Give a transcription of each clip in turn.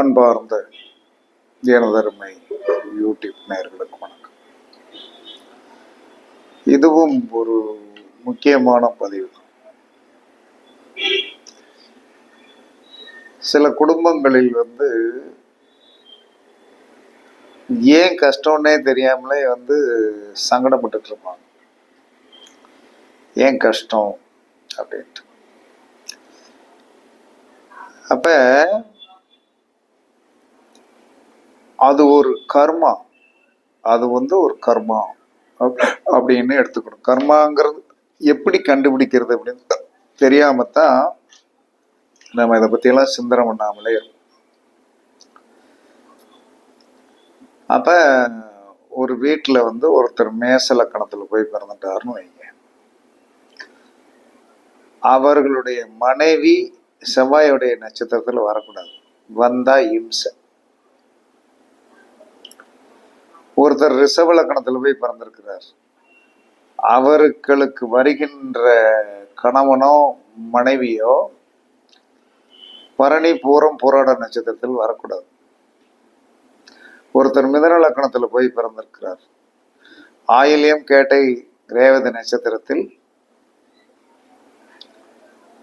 அன்பார்ந்த எனதருமை யூடியூப் நேர்களுக்கு வணக்கம். இதுவும் ஒரு முக்கியமான பதிவு. தான் சில குடும்பங்களில் வந்து ஏன் கஷ்டம்னே தெரியாமலே வந்து சங்கடப்பட்டுட்டு இருப்பாங்க ஏன் கஷ்டம் அப்படின்ட்டு. அப்ப அது ஒரு கர்மா. அது வந்து ஒரு கர்மா. அப்படின்னு எடுத்துக்கணும். கர்மாங்கிறது எப்படி கண்டுபிடிக்கிறது அப்படின்னு தெரியாம தான் நம்ம இதை பத்தியெல்லாம் சிந்தனை பண்ணாமலே இருக்கும். அப்ப ஒரு வீட்டில் வந்து ஒருத்தர் மேச லக்கணத்துல போய் பிறந்துட்டாருன்னு வைங்க. அவர்களுடைய மனைவி செவ்வாயுடைய நட்சத்திரத்தில் வரக்கூடாது. வந்தா இம்சை. ஒருத்தர் ரிசர்வ் லக்கணத்தில் போய் பிறந்திருக்கிறார். அவர்களுக்கு வருகின்ற கணவனோ மனைவியோ பரணி பூரம் போராட நட்சத்திரத்தில் வரக்கூடாது. ஒருத்தர் மிதன லக்கணத்தில் போய் பிறந்திருக்கிறார். ஆயிலியம் கேட்டை ரேவதி நட்சத்திரத்தில்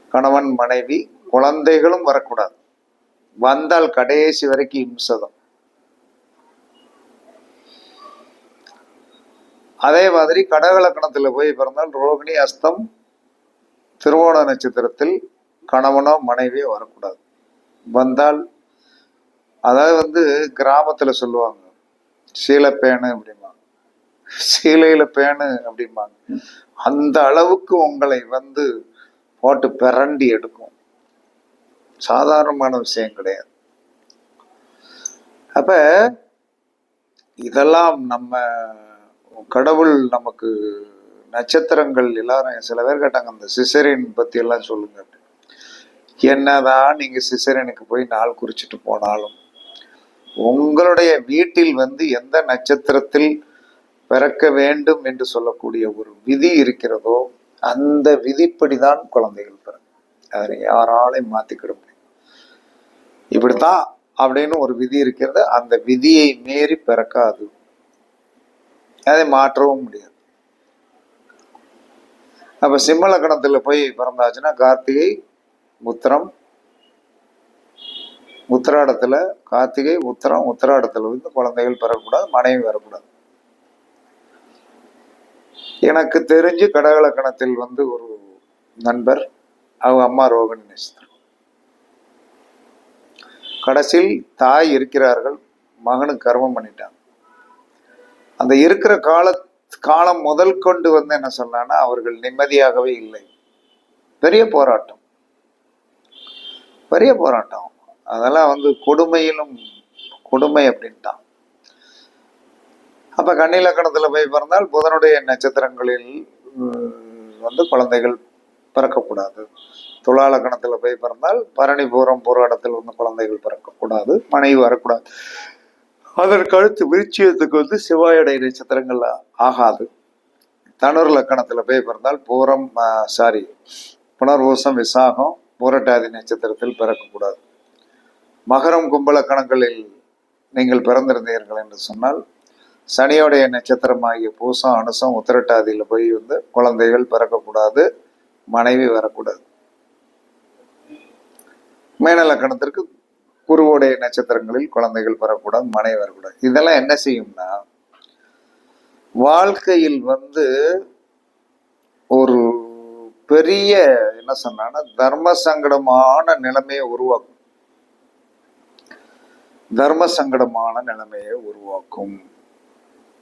கணவன் மனைவி குழந்தைகளும் வரக்கூடாது. வந்தால் கடைசி வரைக்கும் இம்சதம். அதே மாதிரி கடகலக்கணத்தில் போய் பிறந்தால் ரோகிணி அஸ்தம் திருவோண நட்சத்திரத்தில் கணவனோ மனைவியோ வரக்கூடாது. வந்தால் அதாவது வந்து கிராமத்தில் சொல்லுவாங்க சீலப்பேனு அப்படிம்பாங்க. சீலையில பேனு அப்படிம்பாங்க. அந்த அளவுக்கு உங்களை வந்து போட்டு பிரண்டி எடுக்கும். சாதாரணமான விஷயம் கிடையாது. அப்ப இதெல்லாம் நம்ம கடவுள் நமக்கு நட்சத்திரங்கள் எல்லாரும் சில பேர் கேட்டாங்க அந்த சிசரின் பத்தி எல்லாம் சொல்லுங்க என்னதான் நீங்க சிசரனுக்கு போய் நாள் குறிச்சிட்டு போனாலும் உங்களுடைய வீட்டில் வந்து எந்த நட்சத்திரத்தில் பிறக்க வேண்டும் என்று சொல்லக்கூடிய ஒரு விதி இருக்கிறதோ அந்த விதிப்படிதான் குழந்தைகள் பிறகு அதை யாராலையும் மாத்திக்கிட முடியும் இப்படித்தான் அப்படின்னு ஒரு விதி இருக்கிறது. அந்த விதியை மீறி பிறக்காது. அதை மாற்றவும் முடியாது. அப்ப சிம்மலக்கணத்துல போய் பிறந்தாச்சுன்னா கார்த்திகை உத்திரம் உத்திராடத்துல கார்த்திகை உத்திரம் உத்திராடத்துல வந்து குழந்தைகள் பெறக்கூடாது மனைவி வரக்கூடாது. எனக்கு தெரிஞ்சு கடகலக்கணத்தில் வந்து ஒரு நண்பர் அவங்க அம்மா ரோகிணி நட்சத்திரம். கடைசியில் தாய் இருக்கிறார்கள் மகனுக்கு கர்மம் பண்ணிட்டாங்க. அந்த இருக்கிற கால காலம் முதல் கொண்டு வந்து என்ன சொன்னான்னா அவர்கள் நிம்மதியாகவே இல்லை. பெரிய போராட்டம். பெரிய போராட்டம். அதெல்லாம் வந்து கொடுமையிலும் கொடுமை அப்படின்ட்டான். அப்ப கன்னிலக்கணத்துல போய் பிறந்தால் புதனுடைய நட்சத்திரங்களில் உம், வந்து குழந்தைகள் பிறக்கக்கூடாது. துலாலக்கணத்துல போய் பிறந்தால் பரணி பூரம் போராட்டத்தில் வந்து குழந்தைகள் பிறக்கக்கூடாது. மனைவி வரக்கூடாது. அதற்கு அடுத்து விருச்சியத்துக்கு வந்து சிவாயுடைய நட்சத்திரங்கள் ஆகாது. தனுர் லக்கணத்துல போய் பிறந்தால் பூரம் சாரி புனர்வூசம் விசாகம் பூரட்டாதி நட்சத்திரத்தில் பிறக்கக்கூடாது. மகரம் கும்பலக்கணங்களில் நீங்கள் பிறந்திருந்தீர்கள் என்று சொன்னால் சனியோடைய நட்சத்திரமாகிய பூசம் அனுசம் உத்திரட்டாதியில் போய் வந்து குழந்தைகள் பிறக்கக்கூடாது மனைவி வரக்கூடாது. மேன லக்கணத்திற்கு குருவோடைய நட்சத்திரங்களில் குழந்தைகள் பெறக்கூடாது மனைவி வரக்கூடாது. இதெல்லாம் என்ன செய்யும்னா வாழ்க்கையில் வந்து ஒரு பெரிய என்ன சொன்னா தர்ம சங்கடமான நிலைமையை உருவாக்கும். தர்ம சங்கடமான நிலைமையை உருவாக்கும்.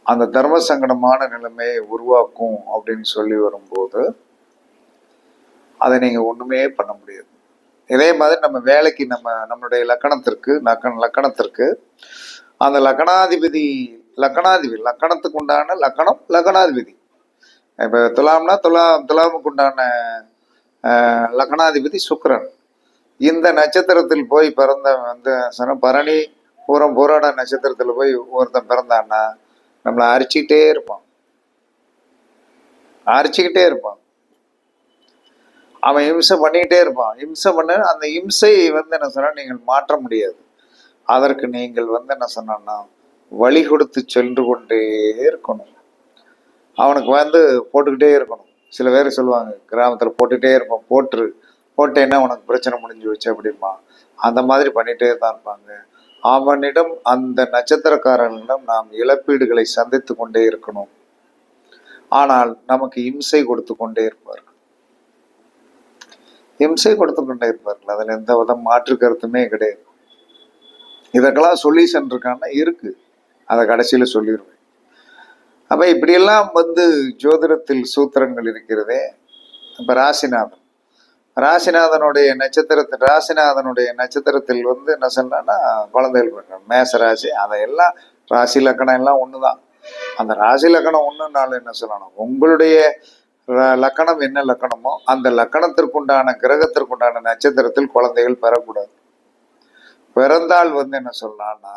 அந்த தர்ம சங்கடமான நிலைமையை உருவாக்கும் அப்படின்னு சொல்லி வரும்போது அதை நீங்க ஒண்ணுமே பண்ண முடியாது. இதே மாதிரி நம்ம வேலைக்கு நம்ம நம்மளுடைய லக்கணத்திற்கு லக்கண லக்கணத்திற்கு அந்த லக்கணாதிபதி லக்கணாதிபதி லக்கணத்துக்கு உண்டான லக்கணம் லக்கணாதிபதி. இப்போ துலாம்னா துலாம் துலாமுக்கு உண்டான லக்கணாதிபதி சுக்கரன். இந்த நட்சத்திரத்தில் போய் பிறந்த வந்து சொன்ன பரணி பூரம் பூராட நட்சத்திரத்தில் போய் ஒருத்தன் பிறந்தான்னா நம்மளை அரிச்சிக்கிட்டே இருப்பான். அரிச்சுக்கிட்டே இருப்பான். அவன் இம்சை பண்ணிக்கிட்டே இருப்பான். இம்சை பண்ண அந்த இம்சையை வந்து என்ன சொன்னால் நீங்கள் மாற்ற முடியாது. அதற்கு நீங்கள் வந்து என்ன சொன்னா வழி கொடுத்து சென்று கொண்டே இருக்கணும். அவனுக்கு வந்து போட்டுக்கிட்டே இருக்கணும். சில பேர் சொல்லுவாங்க கிராமத்தில் போட்டுக்கிட்டே இருப்பான் போட்டுரு. போட்டேன்னா உனக்கு பிரச்சனை முடிஞ்சு வச்சு அப்படிமா அந்த மாதிரி பண்ணிகிட்டே தான் இருப்பாங்க. அவனிடம் அந்த நட்சத்திரக்காரனிடம் நாம் இழப்பீடுகளை சந்தித்து கொண்டே இருக்கணும். ஆனால் நமக்கு இம்சை கொடுத்து கொண்டே இருப்பார். இம்சை கொடுத்து கொண்டே இருப்பார்கள் அதில் எந்த வித மாற்று கருத்துமே கிடையாது. இதற்கெல்லாம் சொல்யூஷன் இருக்கான்னா இருக்கு. அதை கடைசியில் சொல்லிடுவேன் அப்போ இப்படியெல்லாம் வந்து ஜோதிடத்தில் சூத்திரங்கள் இருக்கிறதே இப்போ ராசிநாதன். ராசிநாதனுடைய நட்சத்திரத்தில் ராசிநாதனுடைய நட்சத்திரத்தில் வந்து என்ன சொன்னா குழந்தைகள் பிறக்கணும் மேச ராசி அதையெல்லாம் ராசி லக்கணம் எல்லாம் ஒண்ணுதான். அந்த ராசி லக்கணம் ஒன்றுனாலும் என்ன சொல்லணும்? உங்களுடைய லக்கணம் என்ன லக்கணமோ அந்த லக்கணத்திற்குண்டான கிரகத்திற்குண்டான நட்சத்திரத்தில் குழந்தைகள் பெறக்கூடாது. பிறந்தால் வந்து என்ன சொல்லலாம்னா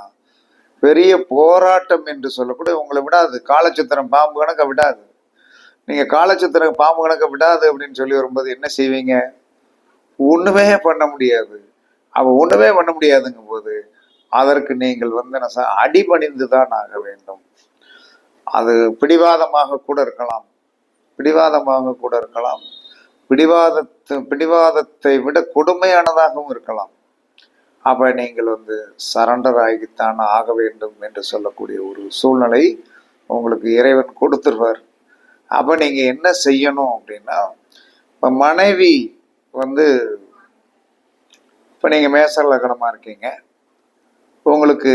பெரிய போராட்டம் என்று சொல்லக்கூடிய உங்களை விடாது. காலச்சித்திரம் பாம்பு கணக்க விடாது. நீங்க காலச்சித்திரம் பாம்பு கணக்க விடாது அப்படின்னு சொல்லி வரும்போது என்ன செய்வீங்க? ஒண்ணுமே பண்ண முடியாது. அவ ஒண்ணுமே பண்ண முடியாதுங்கும் போது அதற்கு நீங்கள் வந்து என்ன அடிபணிந்து தான் ஆக வேண்டும். அது பிடிவாதமாக கூட இருக்கலாம். பிடிவாதமாக கூட இருக்கலாம். பிடிவாதத்து பிடிவாதத்தை விட கொடுமையானதாகவும் இருக்கலாம். அப்ப நீங்கள் வந்து சரண்டர் ஆகித்தான் ஆக வேண்டும் என்று சொல்லக்கூடிய ஒரு சூழ்நிலை உங்களுக்கு இறைவன் கொடுத்துருவார். அப்ப நீங்க என்ன செய்யணும் அப்படின்னா இப்ப மனைவி வந்து இப்ப நீங்க மேச லக்னமா இருக்கீங்க. உங்களுக்கு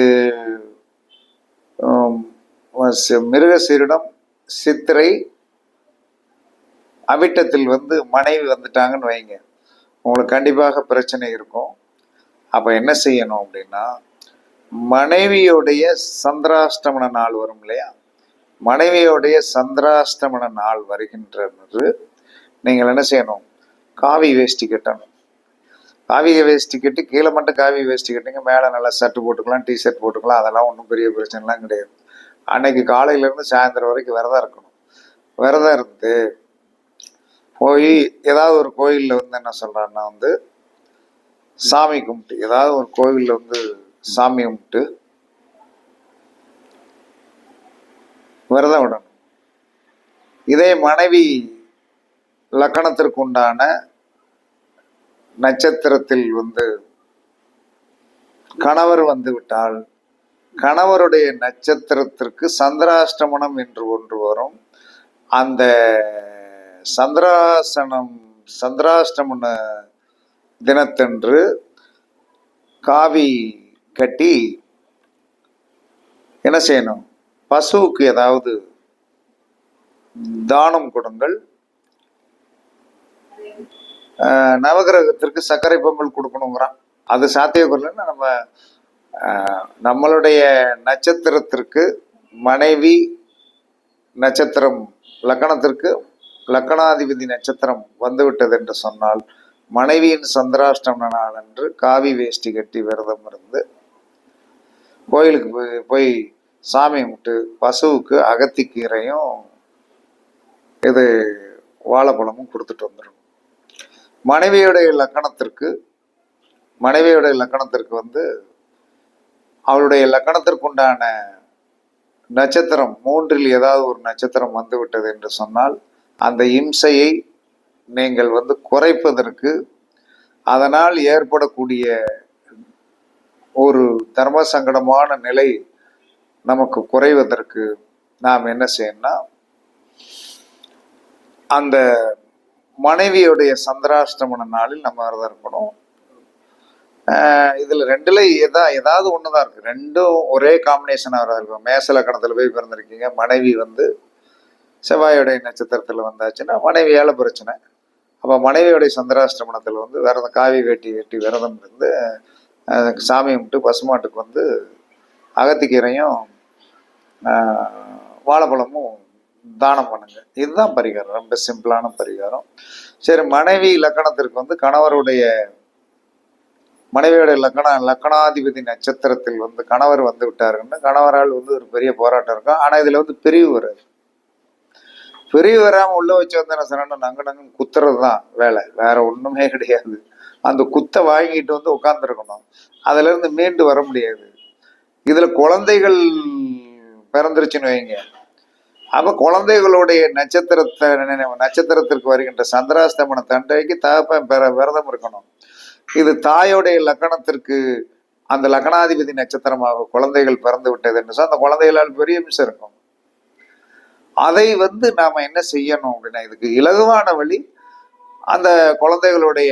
மிருகசீரிடம் சித்திரை அவிட்டத்தில் வந்து மனைவி வந்துட்டாங்கன்னு வைங்க. உங்களுக்கு கண்டிப்பாக பிரச்சனை இருக்கும். அப்போ என்ன செய்யணும் அப்படின்னா மனைவியுடைய சந்திராஷ்டமன நாள் வரும் இல்லையா? மனைவியுடைய சந்திராஷ்டமன நாள் வருகின்றது நீங்கள் என்ன செய்யணும்? காவி வேஷ்டி கட்டணும். காவி வேஷ்டி கட்டி கீழே மட்டும் காவி வேஷ்டி கட்டிங்க. மேலே நல்லா ஷர்ட் போட்டுக்கலாம் டிஷர்ட் போட்டுக்கலாம். அதெல்லாம் ஒன்றும் பெரிய பிரச்சனைலாம் கிடையாது. அன்னைக்கு காலையிலேருந்து சாயந்தரம் வரைக்கும் விரதம் இருக்கணும். விரதம் இருந்து போய் ஏதாவது ஒரு கோயிலில் வந்து என்ன சொல்கிறான்னா வந்து சாமி கும்பிட்டு ஏதாவது ஒரு கோவிலில் வந்து சாமி கும்பிட்டு விரதம் விடணும். இதே மனைவி லக்கணத்திற்கு உண்டான நட்சத்திரத்தில் வந்து கணவர் வந்து விட்டால் கணவருடைய நட்சத்திரத்திற்கு சந்திராஷ்டமனம் என்று ஒன்று வரும். அந்த சந்திராசனம் சந்திராஷ்டமன தினத்தன்று காவி கட்டி என்ன செய்யணும்? பசுவுக்கு ஏதாவது தானம் கொடுங்கள். நவகிரகத்திற்கு சர்க்கரை பொங்கல் கொடுக்கணுங்கிறான். அது சாத்தியக்குறதுன்னா நம்ம நம்மளுடைய நட்சத்திரத்திற்கு மனைவி நட்சத்திரம் லக்கணத்திற்கு லக்கணாதிபதி நட்சத்திரம் வந்துவிட்டது என்று சொன்னால் மனைவியின் சந்திராஷ்டம நாள் அன்று காவி வேஷ்டி கட்டி விரதம் இருந்து கோயிலுக்கு போய் போய் சாமி கும்பிட்டு பசுவுக்கு அகத்திக்கீரையும் இது வாழைப்பழமும் கொடுத்துட்டு வந்துடும் மனைவியுடைய லக்கணத்திற்கு மனைவியுடைய லக்கணத்திற்கு வந்து அவளுடைய லக்கணத்திற்குண்டான நட்சத்திரம் மூன்றில் ஏதாவது ஒரு நட்சத்திரம் வந்துவிட்டது என்று சொன்னால் அந்த இம்சையை நீங்கள் வந்து குறைப்பதற்கு அதனால் ஏற்படக்கூடிய ஒரு தர்ம சங்கடமான நிலை நமக்கு குறைவதற்கு நாம் என்ன செய்யணும்னா அந்த மனைவியுடைய சந்திராஷ்டமன நாளில் நம்ம விரதம் இருக்கணும். இதில் இதுல ரெண்டுல எதா ஏதாவது தான் இருக்குது ரெண்டும் ஒரே காம்பினேஷனாக விரதம் இருக்கும் மேச கணத்தில் போய் பிறந்திருக்கீங்க. மனைவி வந்து செவ்வாயுடைய நட்சத்திரத்தில் வந்தாச்சுன்னா மனைவியால் பிரச்சனை. அப்போ மனைவியுடைய சந்திராஷ்டிரமணத்தில் வந்து விரதம் காவி வேட்டி வெட்டி விரதம் இருந்து ஆஹ் சாமி கும்பிட்டு பசுமாட்டுக்கு வந்து அகத்திக்கீரையும் வாழைப்பழமும் தானம் பண்ணுங்க. இதுதான் பரிகாரம். ரொம்ப சிம்பிளான பரிகாரம். சரி மனைவி லக்கணத்திற்கு வந்து கணவருடைய மனைவியோட லக்கணம் லக்கணாதிபதி நட்சத்திரத்தில் வந்து கணவர் வந்து விட்டாருன்னு கணவரால் வந்து ஒரு பெரிய போராட்டம் இருக்கும். ஆனால் இதில் வந்து பிரிவு வராது. பெரிய வராம உள்ள வச்சு வந்தேன் என்ன சொன்னா நங்க குத்துறதுதான் குத்துறது தான் வேலை. வேற ஒண்ணுமே கிடையாது. அந்த குத்தை வாங்கிட்டு வந்து உட்காந்துருக்கணும் அதுல இருந்து மீண்டு வர முடியாது. இதுல குழந்தைகள் பிறந்துருச்சுன்னு வைங்க. அப்ப குழந்தைகளுடைய நட்சத்திரத்தை நட்சத்திரத்திற்கு வருகின்ற சந்திராஸ்தமன தண்டைக்கு தகப்பன் பெற விரதம் இருக்கணும். இது தாயோடைய லக்கணத்திற்கு அந்த லக்னாதிபதி நட்சத்திரமாக குழந்தைகள் பிறந்து விட்டது என்று சொன்னா அந்த குழந்தைகளால் பெரிய மிஸ் இருக்கும். அதை வந்து நாம் என்ன செய்யணும் அப்படின்னா இதுக்கு இலகுவான வழி அந்த குழந்தைகளுடைய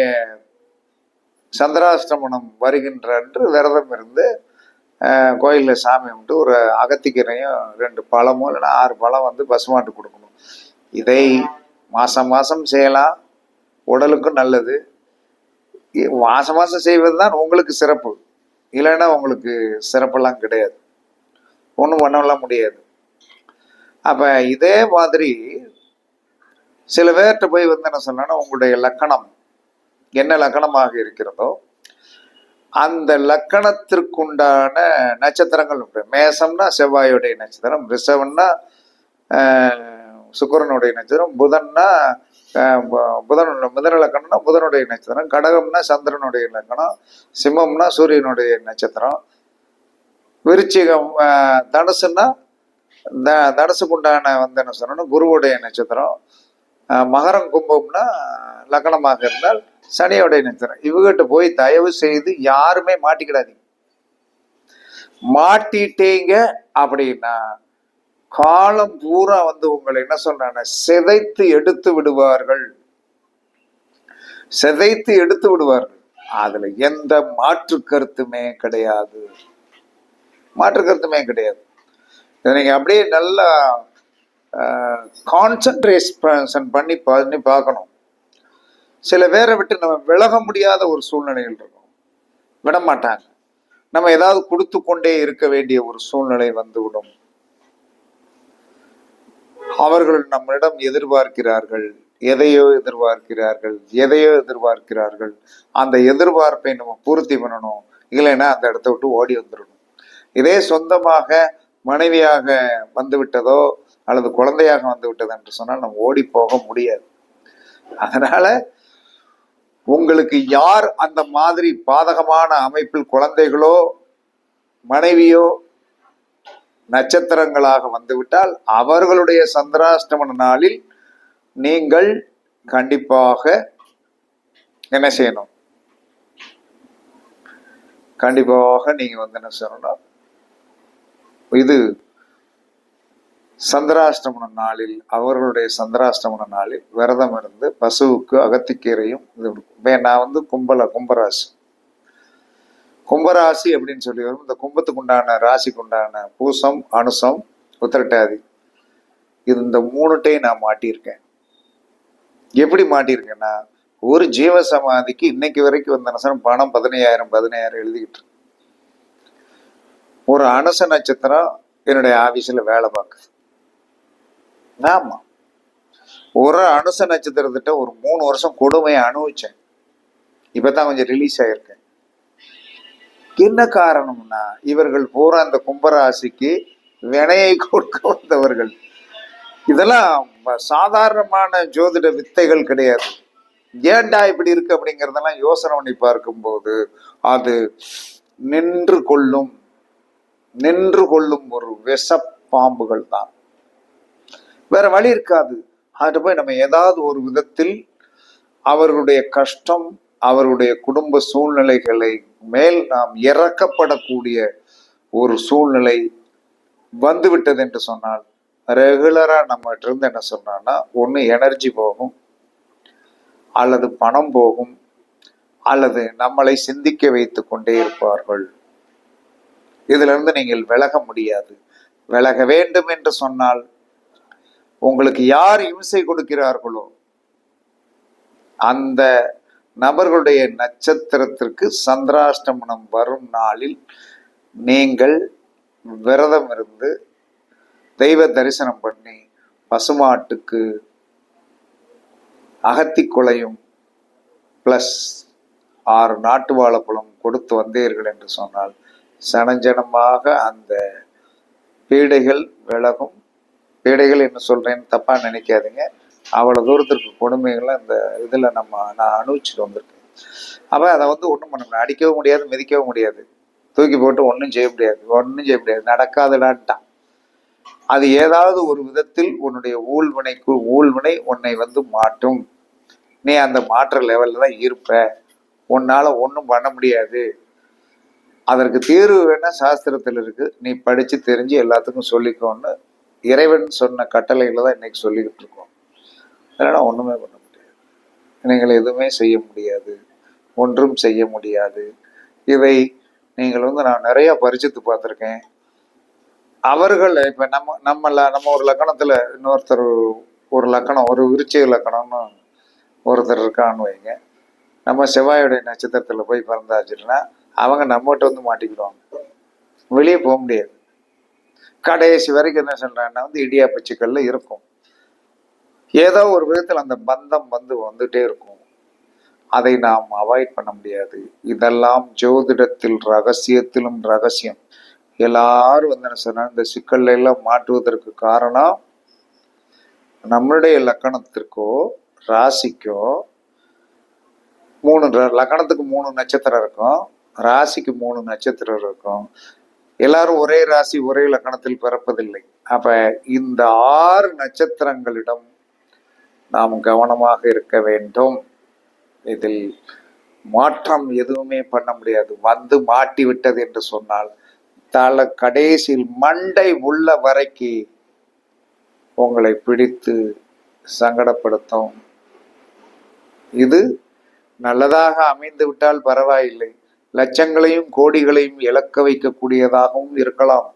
சந்திராஷ்டமனம் வருகின்ற அன்று விரதம் இருந்து கோயிலில் சாமி கும்பிட்டு ஒரு அகத்திக்கீரையும் ரெண்டு பழமும் இல்லைன்னா ஆறு பழம் வந்து பசுமாட்டு கொடுக்கணும். இதை மாதம் மாதம் செய்யலாம். உடலுக்கும் நல்லது. மாதம் மாதம் செய்வது தான் உங்களுக்கு சிறப்பு. இல்லைன்னா உங்களுக்கு சிறப்பெல்லாம் கிடையாது. ஒன்றும் பண்ணலாம் முடியாது. அப்போ இதே மாதிரி சில பேர்கிட்ட போய் வந்து என்ன சொன்னா உங்களுடைய லக்கணம் என்ன லக்கணமாக இருக்கிறதோ அந்த லக்கணத்திற்குண்டான நட்சத்திரங்கள் உண்டு. மேசம்னா செவ்வாயுடைய நட்சத்திரம் ரிஷவன்னா சுக்கரனுடைய சுக்கிரனுடைய நட்சத்திரம் புதன்னா ஆஹ், பு- புதன் லக்கணம்னா புதனுடைய நட்சத்திரம் கடகம்னா சந்திரனுடைய லக்கணம் சிம்மம்னா சூரியனுடைய நட்சத்திரம் விருச்சிகம் தனுசுன்னா த தனுசுக்குண்டான வந்து என்ன சொல்லணும் குருவுடைய நட்சத்திரம். ஆஹ், மகரம் கும்பம்னா லக்கணமாக இருந்தால் சனியோடைய நட்சத்திரம். இவகிட்ட போய் தயவு செய்து யாருமே மாட்டிக்கிடாதீங்க. மாட்டிட்டீங்க அப்படின்னா காலம் பூரா வந்து உங்களை என்ன சொல்றாங்க சிதைத்து எடுத்து விடுவார்கள். சிதைத்து எடுத்து விடுவார்கள். அதுல எந்த மாற்று கருத்துமே கிடையாது. மாற்று கருத்துமே கிடையாது. இதை நீங்கள் அப்படியே நல்லா கான்சன்ட்ரேஷன் பண்ணி பண்ணி பார்க்கணும். சில பேரை விட்டு நம்ம விலக முடியாத ஒரு சூழ்நிலைகள் இருக்கும். விட மாட்டாங்க நம்ம ஏதாவது கொடுத்து கொண்டே இருக்க வேண்டிய ஒரு சூழ்நிலை வந்துவிடும். அவர்கள் நம்மிடம் எதிர்பார்க்கிறார்கள். எதையோ எதிர்பார்க்கிறார்கள். எதையோ எதிர்பார்க்கிறார்கள். அந்த எதிர்பார்ப்பை நம்ம பூர்த்தி பண்ணணும். இல்லைன்னா அந்த இடத்த விட்டு ஓடி வந்துடணும். இதே சொந்தமாக மனைவியாக வந்துவிட்டதோ அல்லது குழந்தையாக வந்துவிட்டது என்று சொன்னால் நம்ம ஓடி போக முடியாது. அதனால உங்களுக்கு யார் அந்த மாதிரி பாதகமான அமைப்பில் குழந்தைகளோ மனைவியோ நட்சத்திரங்களாக வந்துவிட்டால் அவர்களுடைய சந்திராஷ்டமன நாளில் நீங்கள் கண்டிப்பாக என்ன செய்யணும்? கண்டிப்பாக நீங்க வந்து என்ன செய்யணும் இது சந்திராஷ்டமன நாளில் அவர்களுடைய சந்திராஷ்டமன நாளில் விரதம் இருந்து பசுவுக்கு அகத்திக்கீரையும் இது நான் வந்து கும்பல கும்பராசி. கும்பராசி அப்படின்னு சொல்லி வரும். இந்த கும்பத்துக்கு உண்டான ராசிக்கு உண்டான பூசம் அனுசம் உத்திரட்டாதி. இது இந்த மூணுட்டையும் நான் மாட்டியிருக்கேன். எப்படி மாட்டியிருக்கேன்னா ஒரு ஜீவ சமாதிக்கு இன்னைக்கு வரைக்கும் வந்த நசனம் பணம் பதினையாயிரம் பதினையாயிரம் எழுதிக்கிட்டு ஒரு அனுச நட்சத்திரம் என்னுடைய ஆபீஸ்ல வேலை பார்க்குது. ஆமா. ஒரு அனுச நட்சத்திரத்திட்ட ஒரு மூணு வருஷம் கொடுமையை அனுபவிச்சேன். இப்பதான் கொஞ்சம் ரிலீஸ் ஆயிருக்கேன். என்ன காரணம்னா இவர்கள் பூரா அந்த கும்பராசிக்கு வினையை கொடுக்க வந்தவர்கள். இதெல்லாம் சாதாரணமான ஜோதிட வித்தைகள் கிடையாது. ஏன்டா இப்படி இருக்கு அப்படிங்கிறதெல்லாம் யோசனை பண்ணி பார்க்கும்போது அது நின்று கொள்ளும் நின்று கொள்ளும் ஒரு விஷ பாம்புகள் தான். வேற வழி இருக்காது. அது போய் நம்ம ஏதாவது ஒரு விதத்தில் அவர்களுடைய கஷ்டம் அவருடைய குடும்ப சூழ்நிலைகளை மேல் நாம் இறக்கப்படக்கூடிய ஒரு சூழ்நிலை வந்துவிட்டது என்று சொன்னால் ரெகுலரா நம்ம இருந்து என்ன சொன்னான்னா ஒண்ணு எனர்ஜி போகும் அல்லது பணம் போகும் அல்லது நம்மளை சிந்திக்க வைத்து கொண்டே இருப்பார்கள். இதுல இருந்து நீங்கள் விலக முடியாது. விலக வேண்டும் என்று சொன்னால் உங்களுக்கு யார் இம்சை கொடுக்கிறார்களோ அந்த நபர்களுடைய நட்சத்திரத்திற்கு சந்திராஷ்டமனம் வரும் நாளில் நீங்கள் விரதம் இருந்து தெய்வ தரிசனம் பண்ணி பசுமாட்டுக்கு அகத்திக்குலையும் பிளஸ் ஆறு நாட்டு வாழைப்பழம் கொடுத்து வந்தீர்கள் என்று சொன்னால் சனஞ்சனமாக அந்த பீடைகள் விலகும். பீடைகள் என்ன சொல்றேன்னு தப்பா நினைக்காதீங்க. அவ்வளவு தூரத்திற்கு கொடுமைகளை இந்த இதுல நம்ம நான் அனுபவிச்சுட்டு வந்திருக்கேன். அப்ப அதை வந்து ஒண்ணும் பண்ண முடியாது. அடிக்கவும் முடியாது மிதிக்கவும் முடியாது. தூக்கி போட்டு ஒன்றும் செய்ய முடியாது. ஒன்றும் செய்ய முடியாது. நடக்காதுடான்ட்டான். அது ஏதாவது ஒரு விதத்தில் உன்னுடைய ஊழ்வினைக்கு ஊழ்வினை உன்னை வந்து மாட்டும் நீ அந்த மாற்ற லெவல்ல தான் இருப்ப. உன்னால ஒன்றும் பண்ண முடியாது. அதற்கு தீர்வு வேணா சாஸ்திரத்தில் இருக்கு. நீ படிச்சு தெரிஞ்சு எல்லாத்துக்கும் சொல்லிக்கோன்னு இறைவன் சொன்ன கட்டளைகளை தான் இன்னைக்கு சொல்லிக்கிட்டு இருக்கோம். அதனால ஒன்றுமே பண்ண முடியாது. நீங்கள் எதுவுமே செய்ய முடியாது. ஒன்றும் செய்ய முடியாது. இவை நீங்கள் வந்து நான் நிறைய பரிச்சித்து பார்த்துருக்கேன். அவர்கள் இப்போ நம்ம நம்ம நம்ம ஒரு லக்கணத்தில் இன்னொருத்தர் ஒரு லக்கணம் ஒரு விருச்சிக லக்கணம்னு ஒருத்தர் இருக்கான்னு வைங்க. நம்ம செவ்வாயுடைய நட்சத்திரத்தில் போய் பிறந்தாச்சுன்னா அவங்க நம்மகிட்ட வந்து மாட்டிக்கிடுவாங்க. வெளியே போக முடியாது. கடைசி வரைக்கும் என்ன சொல்கிறாங்கன்னா வந்து இடியாப்ப சிக்கல்ல இருக்கும். ஏதோ ஒரு விதத்தில் அந்த பந்தம் வந்து வந்துட்டே இருக்கும். அதை நாம் அவாய்ட் பண்ண முடியாது. இதெல்லாம் ஜோதிடத்தில் ரகசியத்திலும் ரகசியம். எல்லாரும் வந்து என்ன சொன்னால் இந்த சிக்கல்ல எல்லாம் மாட்டுவதற்கு காரணம் நம்மளுடைய லக்கணத்திற்கோ ராசிக்கோ மூணு லக்கணத்துக்கு மூணு நட்சத்திரம் இருக்கும். ராசிக்கு மூணு நட்சத்திரம் இருக்கும். எல்லாரும் ஒரே ராசி ஒரே லக்கணத்தில் பிறப்பதில்லை. அப்ப இந்த ஆறு நட்சத்திரங்களிடம் நாம் கவனமாக இருக்க வேண்டும். இதில் மாற்றம் எதுவுமே பண்ண முடியாது. வந்து மாட்டி விட்டது என்று சொன்னால் தலை கடைசியில் மண்டை உள்ள வரைக்கு உங்களை பிடித்து சங்கடப்படுத்தும். இது நல்லதாக அமைந்து விட்டால் பரவாயில்லை. லட்சங்களையும் கோடிகளையும் இழக்க வைக்கக்கூடியதாகவும் இருக்கலாம்.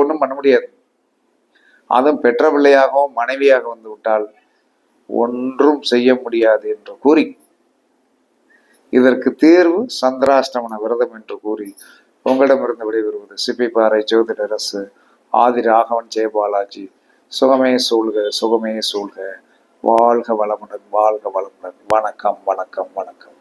ஒன்றும் பண்ண முடியாது. அதுவும் பெற்ற பிள்ளையாகவும் மனைவியாக வந்து விட்டால் ஒன்றும் செய்ய முடியாது என்று கூறி இதற்கு தீர்வு சந்திராஷ்டமன விரதம் என்று கூறி உங்களிடமிருந்து விடைபெறுவது சிப்பிப்பாறை ஜோதிடரசு ஆதி ராகவன் ஜெயபாலாஜி. சுகமே சூழ்க சுகமே சூழ்க. வாழ்க வளமுடன் வாழ்க வளமுடன். வணக்கம் வணக்கம் வணக்கம்.